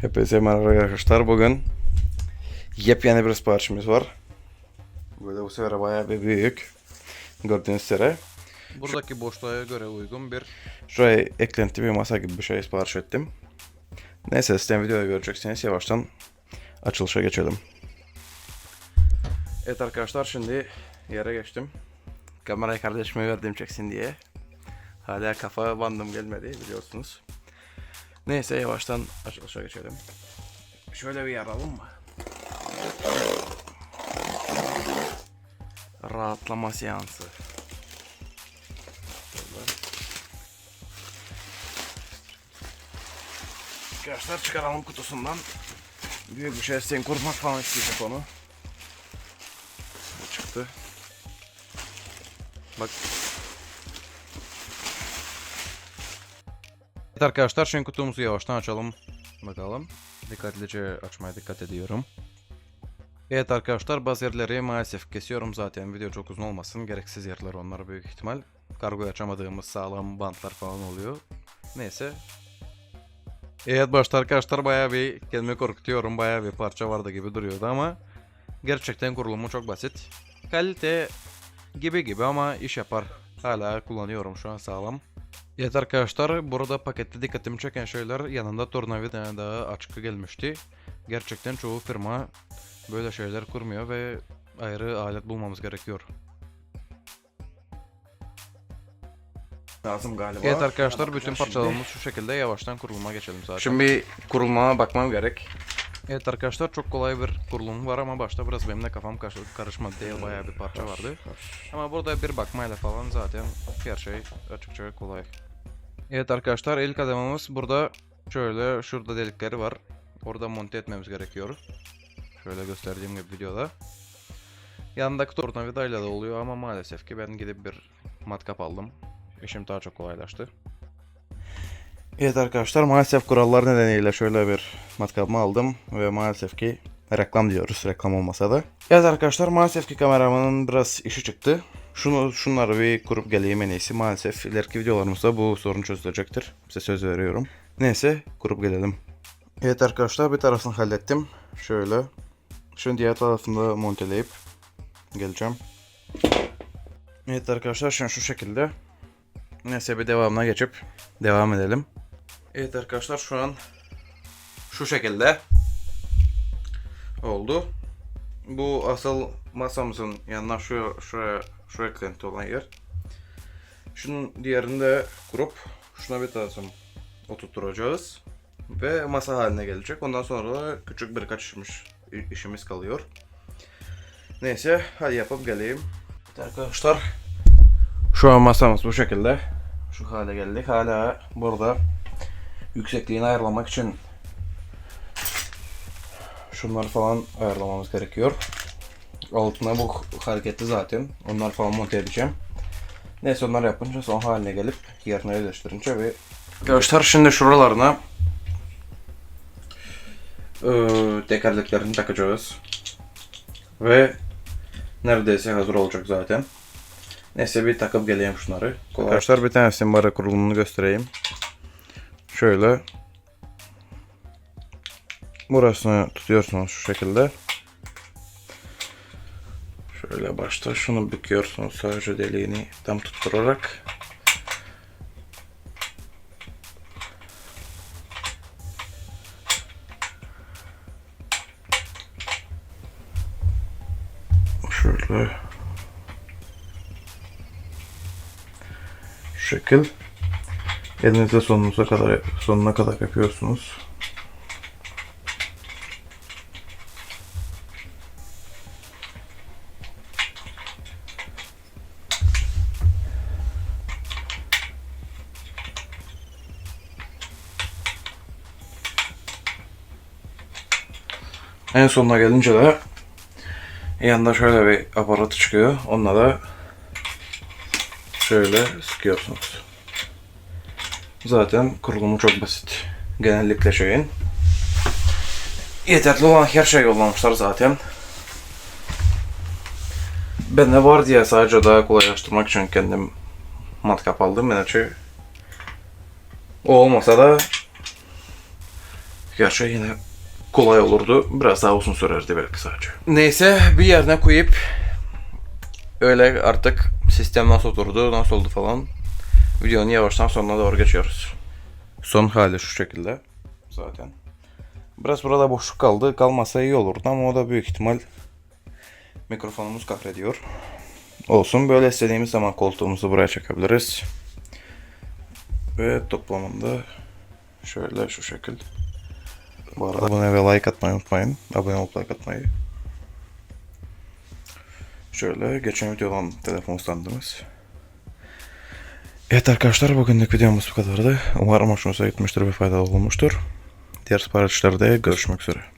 Hepinize merhaba arkadaşlar. Bugün yepyeni bir siparişimiz var. Böyle bu sefer bayağı bir büyük. Gördüğünüz üzere. Buradaki boşluğa göre uygun bir Şuraya eklenti bir masa gibi bir şey sipariş ettim. Neyse sizden videoda göreceksiniz. Yavaştan açılışa geçelim. Evet arkadaşlar şimdi yere geçtim. Kamerayı kardeşime verdim çeksin diye. Hala kafa bandım gelmedi biliyorsunuz. Neyse yavaştan açılışa geçelim. Şöyle bir yer alalım mı? Rahatlama seansı. Arkadaşlar çıkaralım kutusundan. Büyük bir şey sen kurmak falan isteyecek onu. Bu çıktı. Bak Evet arkadaşlar şimdi kutumuzu yavaştan açalım. Bakalım. Dikkatlice açmaya dikkat ediyorum. Evet arkadaşlar bazı yerleri maalesef kesiyorum zaten video çok uzun olmasın. Gereksiz yerler onlar büyük ihtimal. Kargoyu açamadığımız sağlam bantlar falan oluyor. Neyse. Evet başta arkadaşlar bayağı bir kendimi korkutuyorum. Bayağı bir parça vardı gibi duruyordu ama gerçekten kurulumu çok basit. Kalite gibi gibi ama iş yapar. Hala kullanıyorum şu an sağlam. Evet arkadaşlar burada pakette dikkatimi çeken şeyler yanında tornavida daha açık gelmişti. Gerçekten çoğu firma böyle şeyler kurmuyor ve ayrı alet bulmamız gerekiyor. lazım galiba. Evet arkadaşlar bütün parçalarımız şu şekilde yavaştan kuruluma geçelim zaten. Şimdi bir kurulmama bakmam gerek. Evet arkadaşlar çok kolay bir kurulum var ama başta biraz benim de kafam karış- karışmadı diye bayağı bir parça vardı. Ama burada bir bakmayla falan zaten her şey açıkça kolay. Evet arkadaşlar ilk adımımız burada şöyle şurada delikleri var. Orada monte etmemiz gerekiyor. Şöyle gösterdiğim gibi videoda. Yanındaki tornavidayla da oluyor ama maalesef ki ben gidip bir matkap aldım. İşim daha çok kolaylaştı. Evet arkadaşlar maalesef kurallar nedeniyle şöyle bir matkabımı aldım ve maalesef ki reklam diyoruz reklam olmasa da. Evet arkadaşlar maalesef ki kameramanın biraz işi çıktı. Şunu şunları bir kurup geleyim en iyisi. Maalesef ileriki videolarımızda bu sorun çözülecektir. Size söz veriyorum. Neyse kurup gelelim. Evet arkadaşlar bir tarafını hallettim. Şöyle. Şimdi diğer tarafını da monteleyip geleceğim. Evet arkadaşlar an şu şekilde. Neyse bir devamına geçip devam edelim. Evet arkadaşlar şu an şu şekilde oldu. Bu asıl masamızın yanına şu şuraya şu eklenti olan yer. Şunun diğerini de kurup şuna bir tasım oturtturacağız. Ve masa haline gelecek. Ondan sonra küçük birkaç işimiz, işimiz kalıyor. Neyse hadi yapıp geleyim. Evet arkadaşlar şu an masamız bu şekilde. Şu hale geldik. Hala burada yüksekliğini ayarlamak için şunları falan ayarlamamız gerekiyor. Altına bu hareketli zaten. Onları falan monte edeceğim. Neyse onları yapınca son haline gelip yerine yerleştirince ve Arkadaşlar şimdi şuralarına eee tekerleklerini takacağız. Ve neredeyse hazır olacak zaten. Neyse bir takıp geleyim şunları. Arkadaşlar bir tanesinin bara kurulumunu göstereyim. Şöyle. Burasını tutuyorsunuz şu şekilde. Şöyle başta şunu büküyorsunuz sadece deliğini tam tutturarak. Şöyle. Şu şekil. Elinizde sonunuza kadar sonuna kadar yapıyorsunuz. En sonuna gelince de yanında şöyle bir aparatı çıkıyor. Onunla da şöyle sıkıyorsunuz. Zaten kurulumu çok basit. Genellikle şeyin. Yeterli olan her şey yollamışlar zaten. Ben de var diye sadece daha kolaylaştırmak için kendim matkap aldım. Yani o olmasa da Gerçi yine kolay olurdu. Biraz daha uzun sürerdi belki sadece. Neyse bir yerine koyup öyle artık sistem nasıl oturdu, nasıl oldu falan videonun yavaştan sonuna doğru geçiyoruz. Son hali şu şekilde zaten. Biraz burada boşluk kaldı. Kalmasa iyi olurdu ama o da büyük ihtimal mikrofonumuz kahrediyor. Olsun böyle istediğimiz zaman koltuğumuzu buraya çekebiliriz. Ve toplamında şöyle şu şekil. Bu arada abone ve like atmayı unutmayın. Abone olup like atmayı. Şöyle geçen videodan telefon standımız. Evet arkadaşlar bugünlük videomuz bu kadardı. Umarım hoşunuza gitmiştir ve faydalı olmuştur. Diğer siparişlerde görüşmek üzere.